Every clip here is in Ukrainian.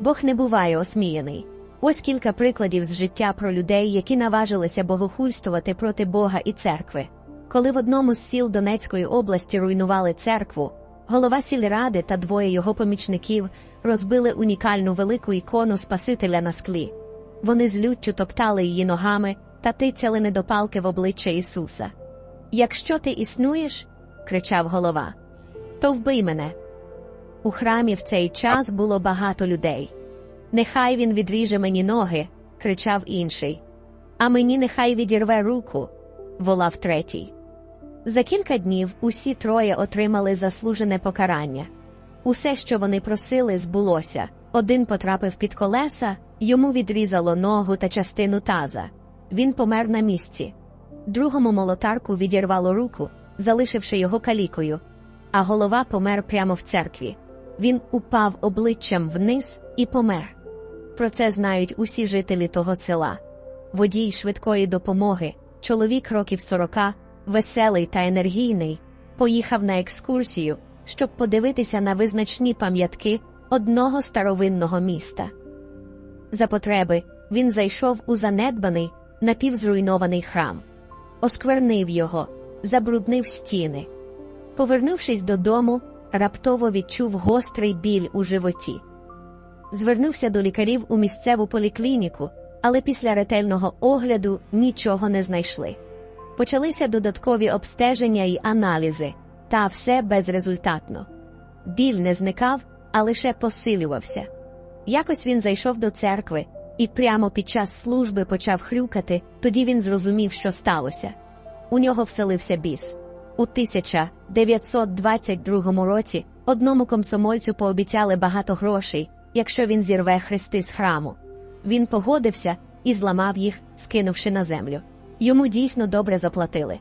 Бог не буває осміяний. Ось кілька прикладів з життя про людей, які наважилися богохульствувати проти Бога і церкви. Коли в одному з сіл Донецької області руйнували церкву, голова сільради та двоє його помічників розбили унікальну велику ікону Спасителя на склі. Вони з люттю топтали її ногами та тицяли недопалки в обличчя Ісуса. Якщо ти існуєш, кричав голова, то вбий мене. У храмі в цей час було багато людей. Нехай він відріже мені ноги, кричав інший. А мені нехай відірве руку, волав третій. За кілька днів усі троє отримали заслужене покарання. Усе, що вони просили, збулося. Один потрапив під колеса, йому відрізало ногу та частину таза. Він помер на місці. Другому молотарку відірвало руку, залишивши його калікою, а голова помер прямо в церкві. Він упав обличчям вниз і помер. Про це знають усі жителі того села. Водій швидкої допомоги, чоловік років сорока, веселий та енергійний, поїхав на екскурсію, щоб подивитися на визначні пам'ятки одного старовинного міста. За потреби він зайшов у занедбаний, напівзруйнований храм, осквернив його, забруднив стіни. Повернувшись додому, раптово відчув гострий біль у животі. Звернувся до лікарів у місцеву поліклініку, але після ретельного огляду нічого не знайшли. Почалися додаткові обстеження й аналізи, та все безрезультатно. Біль не зникав, а лише посилювався. Якось він зайшов до церкви і прямо під час служби почав хрюкати, тоді він зрозумів, що сталося. У нього вселився біс. У 1922 році одному комсомольцю пообіцяли багато грошей, якщо він зірве хрести з храму. Він погодився і зламав їх, скинувши на землю. Йому дійсно добре заплатили.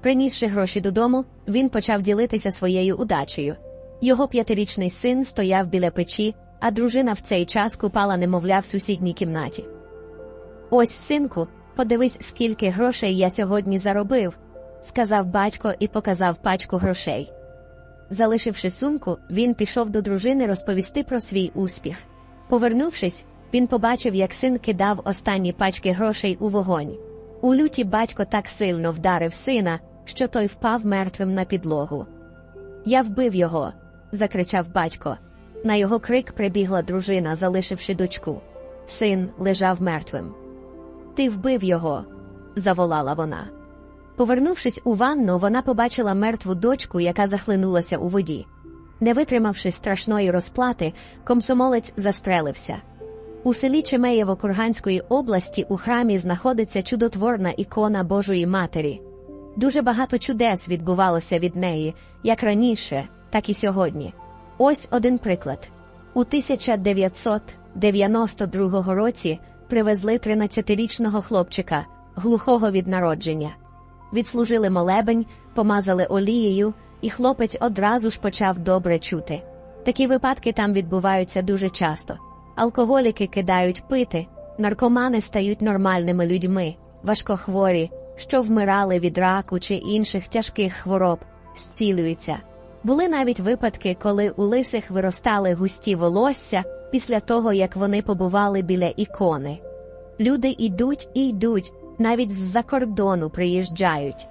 Принісши гроші додому, він почав ділитися своєю удачею. Його п'ятирічний син стояв біля печі, а дружина в цей час купала немовля в сусідній кімнаті. Ось, синку, подивись, скільки грошей я сьогодні заробив, сказав батько і показав пачку грошей. Залишивши сумку, він пішов до дружини розповісти про свій успіх. Повернувшись, він побачив, як син кидав останні пачки грошей у вогонь. У люті батько так сильно вдарив сина, що той впав мертвим на підлогу. Я вбив його, закричав батько. На його крик прибігла дружина, залишивши дочку. Син лежав мертвим. Ти вбив його, заволала вона. Повернувшись у ванну, вона побачила мертву дочку, яка захлинулася у воді. Не витримавши страшної розплати, комсомолець застрелився. У селі Чемеєво Курганської області у храмі знаходиться чудотворна ікона Божої Матері. Дуже багато чудес відбувалося від неї, як раніше, так і сьогодні. Ось один приклад. У 1992 році привезли 13-річного хлопчика, глухого від народження. Відслужили молебень, помазали олією, і хлопець одразу ж почав добре чути. Такі випадки там відбуваються дуже часто. Алкоголіки кидають пити, наркомани стають нормальними людьми, важкохворі, що вмирали від раку чи інших тяжких хвороб, зцілюються. Були навіть випадки, коли у лисих виростали густі волосся після того, як вони побували біля ікони. Люди йдуть і йдуть, навіть з-за кордону приїжджають.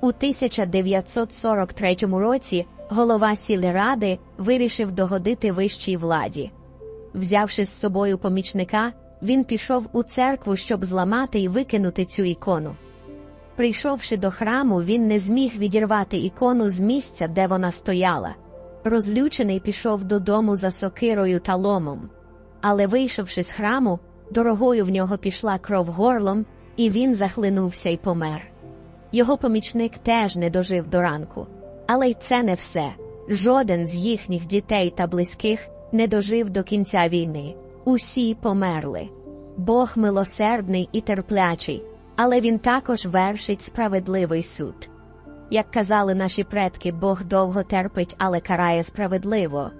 У 1943 році голова сільради вирішив догодити вищій владі. Взявши з собою помічника, він пішов у церкву, щоб зламати і викинути цю ікону. Прийшовши до храму, він не зміг відірвати ікону з місця, де вона стояла. Розлючений пішов додому за сокирою та ломом. Але, вийшовши з храму, дорогою в нього пішла кров горлом, і він захлинувся й помер. Його помічник теж не дожив до ранку. Але й це не все. Жоден з їхніх дітей та близьких не дожив до кінця війни. Усі померли. Бог милосердний і терплячий, але він також вершить справедливий суд. Як казали наші предки, Бог довго терпить, але карає справедливо.